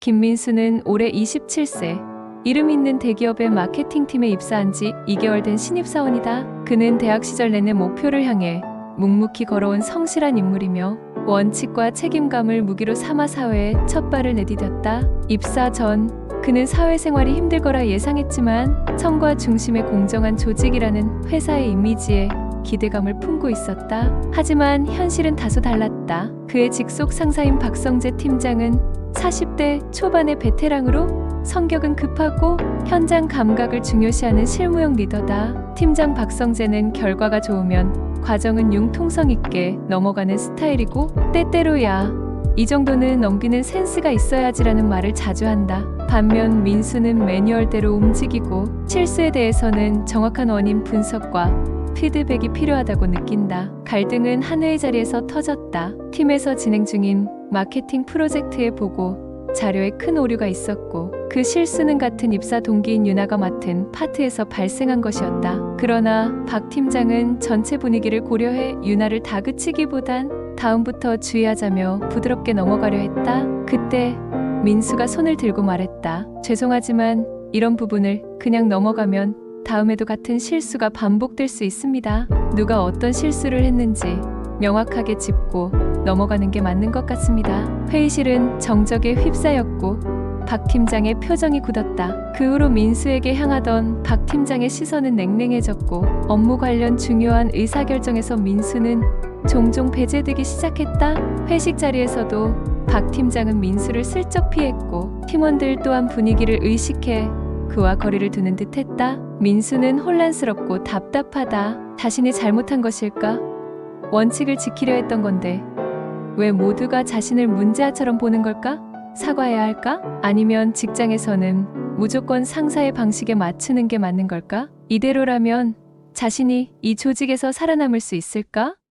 김민수는 올해 27세. 이름 있는 대기업의 마케팅팀에 입사한 지 2개월 된 신입사원이다. 그는 대학 시절 내내 목표를 향해 묵묵히 걸어온 성실한 인물이며 원칙과 책임감을 무기로 삼아 사회에 첫 발을 내디뎠다. 입사 전 그는 사회생활이 힘들 거라 예상했지만 청과 중심의 공정한 조직이라는 회사의 이미지에 기대감을 품고 있었다. 하지만 현실은 다소 달랐다. 그의 직속 상사인 박성재 팀장은 40대 초반의 베테랑으로 성격은 급하고 현장 감각을 중요시하는 실무형 리더다. 팀장 박성재는 결과가 좋으면 과정은 융통성 있게 넘어가는 스타일이고 때때로야 이 정도는 넘기는 센스가 있어야지라는 말을 자주 한다. 반면 민수는 매뉴얼대로 움직이고 실수에 대해서는 정확한 원인 분석과 피드백이 필요하다고 느낀다. 갈등은 한 회의 자리에서 터졌다. 팀에서 진행 중인 마케팅 프로젝트에 보고 자료에 큰 오류가 있었고 그 실수는 같은 입사 동기인 유나가 맡은 파트에서 발생한 것이었다. 그러나 박 팀장은 전체 분위기를 고려해 유나를 다그치기보단 다음부터 주의하자며 부드럽게 넘어가려 했다. 그때 민수가 손을 들고 말했다. 죄송하지만 이런 부분을 그냥 넘어가면 다음에도 같은 실수가 반복될 수 있습니다. 누가 어떤 실수를 했는지 명확하게 짚고 넘어가는 게 맞는 것 같습니다. 회의실은 정적에 휩싸였고 박 팀장의 표정이 굳었다. 그 후로 민수에게 향하던 박 팀장의 시선은 냉랭해졌고 업무 관련 중요한 의사결정에서 민수는 종종 배제되기 시작했다. 회식 자리에서도 박 팀장은 민수를 슬쩍 피했고 팀원들 또한 분위기를 의식해 그와 거리를 두는 듯 했다. 민수는 혼란스럽고 답답하다. 자신이 잘못한 것일까? 원칙을 지키려 했던 건데 왜 모두가 자신을 문제아처럼 보는 걸까? 사과해야 할까? 아니면 직장에서는 무조건 상사의 방식에 맞추는 게 맞는 걸까? 이대로라면 자신이 이 조직에서 살아남을 수 있을까?